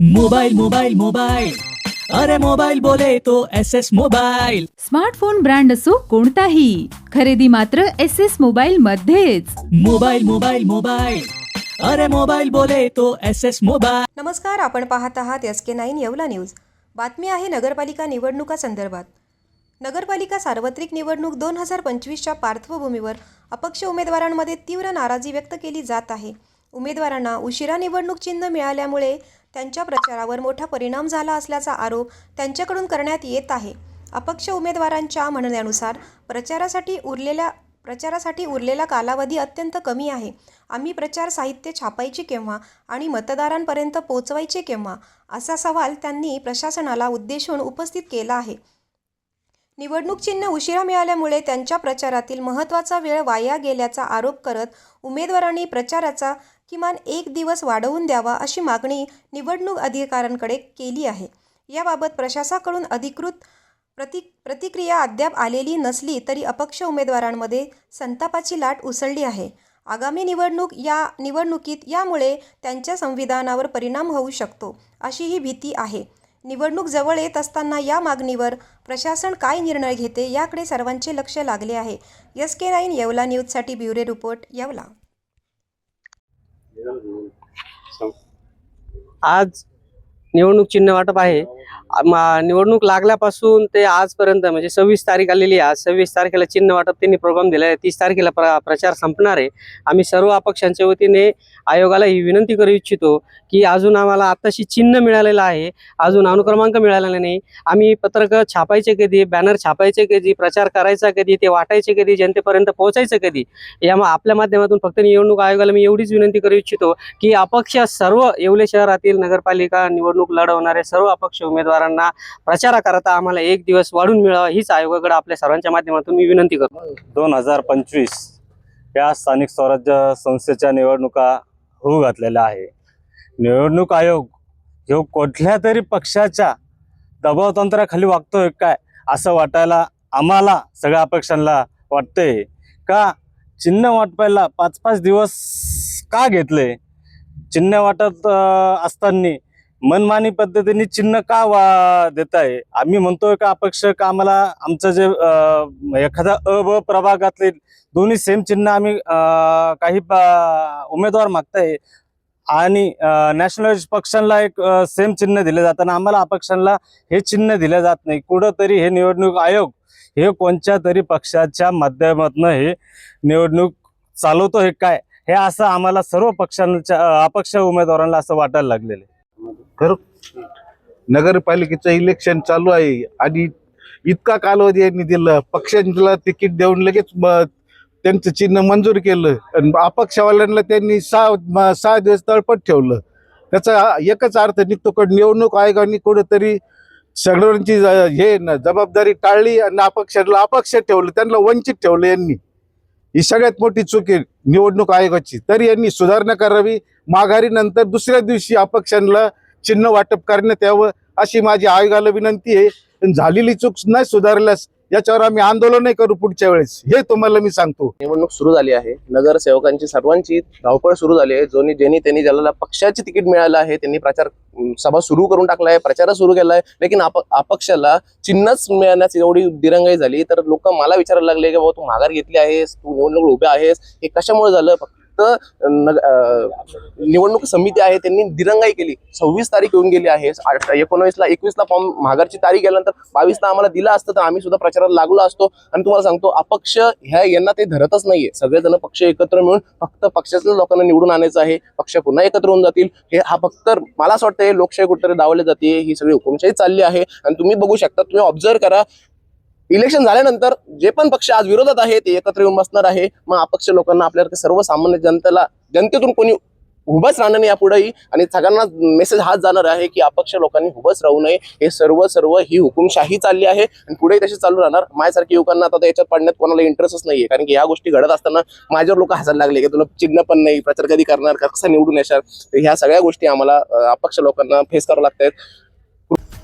Mobile mobile mobile अरे mobile बोले तो S S mobile smartphone brand असो कोणताही. खरेदी मात्र एस एस मोबाईल मध्येच. मोबाइल मोबाइल मोबाइल अरे मोबाइल बोले तो एस एस मोबाइल नमस्कार आपण पाहत आहात S K nine Yeola news. बातमी आहे नगरपालिका निवडणुका संदर्भात. नगरपालिका सार्वत्रिक निवडणूक दोन हजार पंचवीसच्या पार्श्वभूमीवर अपक्ष उमेदवारांमध्ये तीव्र नाराजी व्यक्त केली जात आहे. उमेदवारांना उशिरा निवडणूक चिन्ह मिळाल्यामुळे त्यांच्या प्रचारावर मोठा परिणाम झाला असल्याचा आरोप त्यांच्याकडून करण्यात येत आहे. अपक्ष उमेदवारांच्या म्हणण्यानुसार प्रचारासाठी उरलेल्या प्रचारासाठी उरलेला कालावधी अत्यंत कमी आहे. आम्ही प्रचार साहित्य छापायचे केव्हा आणि मतदारांपर्यंत पोचवायचे केव्हा? असा सवाल त्यांनी प्रशासनाला उद्देशून उपस्थित केला आहे. निवडणूक चिन्ह उशिरा मिळाल्यामुळे त्यांच्या प्रचारातील महत्त्वाचा वेळ वाया गेल्याचा आरोप करत उमेदवारांनी प्रचाराचा किमान एक दिवस वाढवून द्यावा अशी मागणी निवडणूक अधिकाऱ्यांकडे केली आहे. याबाबत प्रशासनाकडून अधिकृत प्रति प्रतिक्रिया अद्याप आलेली नसली तरी अपक्ष उमेदवारांमध्ये संतापाची लाट उसळली आहे. आगामी निवडणूक या निवडणुकीत यामुळे त्यांच्या संविधानावर परिणाम होऊ शकतो अशी ही भीती आहे. निवडणूक जवळ येत असताना या मागणीवर प्रशासन काय निर्णय घेते याकडे सर्वांचे लक्ष लागले आहे. एस के नाईन येवला न्यूजसाठी ब्युरो रिपोर्ट येवला. आज निवडणूक चिन्ह वाटप आहे. निवडणूक लागल्यापासून ते आजपर्यंत म्हणजे सव्वीस तारीख आलेली आहे. आज सव्वीस तारखेला चिन्ह वाटप त्यांनी प्रोग्राम दिला आहे तीस तारखेला प्र प्रचार संपणार आहे. आम्ही सर्व अपक्षांच्या वतीने आयोगाला ही विनंती करू इच्छितो की अजून आम्हाला आत्ताशी चिन्ह मिळालेलं आहे. अजून अनुक्रमांक मिळालेला नाही. आम्ही पत्रक छापायचे कधी बॅनर छापायचे कधी प्रचार करायचा कधी ते वाटायचे कधी जनतेपर्यंत पोहोचायचं कधी या आपल्या माध्यमातून फक्त निवडणूक आयोगाला मी एवढीच विनंती करू इच्छितो की अपक्ष सर्व येवले शहरातील नगरपालिका निवडणूक लढवणारे सर्व अपक्ष उमेदवारांना प्रचाराकरता आम्हाला एक दिवस वाढून मिळावा हीच आयोगाकडे आपल्या सर्वांच्या माध्यमातून मी विनंती करतो. दोन हजार पंचवीस या स्थानिक स्वराज्य संस्थेच्या निवडणुका होऊ घातलेल्या आहे. निवडणूक आयोग ह्यो कुठल्या तरी पक्षाच्या दबावतंत्राखाली वागतोय काय असं वाटायला आम्हाला सगळ्या अपेक्षांना वाटतंय. का चिन्ह वाटपायला पाच पाच दिवस का घेतले? चिन्ह वाटत असताना मनमानी पद्धतीने चिन्ह का वा देत आहे आम्ही म्हणतोय का अपक्ष का आम्हाला आमचं जे एखादा अ ब प्रभागातले दोन्ही सेम चिन्ह आम्ही काही उमेदवार मागताय. आणि नॅशनल पक्षांना एक सेम चिन्ह दिले जाताना आम्हाला अपक्षांना हे चिन्ह दिले जात नाही. कुठंतरी हे निवडणूक आयोग हे कोणत्या तरी पक्षाच्या माध्यमातून हे निवडणूक चालवतो हे काय? हे असं आम्हाला सर्व पक्षांच्या अपक्ष उमेदवारांना असं वाटायला लागलेलं आहे. खरं नगरपालिकेचं इलेक्शन चालू आहे आणि इतका कालावधी यांनी दिलं. पक्षांना तिकीट देऊन लगेच त्यांचं चिन्ह मंजूर केलं. आणि अपक्षवाल्यांना त्यांनी सहा सहा दिवस तळपट ठेवलं. त्याचा एकच अर्थ निघतो कारण निवडणूक आयोगाने कुठेतरी सगळ्यांची हे न- जबाबदारी टाळली आणि अपक्षाला अपक्ष ठेवलं. त्यांना वंचित ठेवलं यांनी. ही सगळ्यात मोठी चूक आहे निवडणूक आयोगाची. तरी यांनी सुधारणा करावी. माघारीनंतर दुसऱ्या दिवशी अपक्षांना चिन्ह वाटप करण्यात यावं अशी माझी आयोगाला विनंती आहे. झालेली चूक नाही सुधारल्यास याच्यावर आम्ही आंदोलनही करू पुढच्या वेळेस. हे तुम्हाला मी सांगतो. निवडणूक सुरू झाली आहे. नगरसेवकांची सर्वांची धावपळ सुरू झाली आहे. जोनी ज्यांनी त्यांनी ज्याला पक्षाचे तिकीट मिळालं आहे त्यांनी प्रचार सभा सुरू करून टाकला आहे प्रचार सुरू केला आहे. लेकिन अपक्षाला चिन्हच मिळण्यास एवढी दिरंगाई झाली. तर लोक मला विचारायला लागले की बाबा तू माघार घेतली आहेस तू निवडणूक उभे आहेस. हे कशामुळे झालं? फक्त निवडणूक समिती आहे त्यांनी दिरंगाई केली. सव्वीस तारीख येऊन गेली आहे. एकोणवीसला एकवीसला फॉर्म माघारची तारीख गेल्यानंतर बावीसला आम्हाला दिला असतं तर आम्ही सुद्धा प्रचाराला लागलो असतो. आणि तुम्हाला सांगतो अपक्ष ह्या यांना ते धरतच नाहीये. सगळेजण पक्ष एकत्र मिळून फक्त पक्षाच्या लोकांना निवडून आणायचं आहे. पक्ष पुन्हा एकत्र होऊन जातील. हे हा फक्त मला असं वाटतं हे लोकशाही कुठेतरी दावले जाते. ही सगळी हुकुमशाही चालली आहे. आणि तुम्ही बघू शकता तुम्ही ऑब्झर्व करा इलेक्शन झाल्यानंतर जे पण पक्ष आज विरोधात आहे ते एकत्र येऊन बसणार आहे. मग अपक्ष लोकांना आपल्याला सर्वसामान्य जनतेला जनतेतून कोणी उभंच राहणार नाही यापुढेही. आणि सगळ्यांना मेसेज हाच जाणार आहे की अपक्ष लोकांनी उभंच राहू नये. हे सर्व सर्व ही हुकुमशाही चालली आहे आणि पुढेही तशी चालू राहणार. माझ्यासारखे युवकांना आता याच्यात पडण्यात कोणाला इंटरेस्टच नाहीये. कारण की ह्या गोष्टी घडत असताना माझ्यावर लोक हसायला लागले की तुला चिन्ह पण नाही प्रचार कधी करणार कसा निवडून येणार? ह्या सगळ्या गोष्टी आम्हाला अपक्ष लोकांना फेस करावं लागतात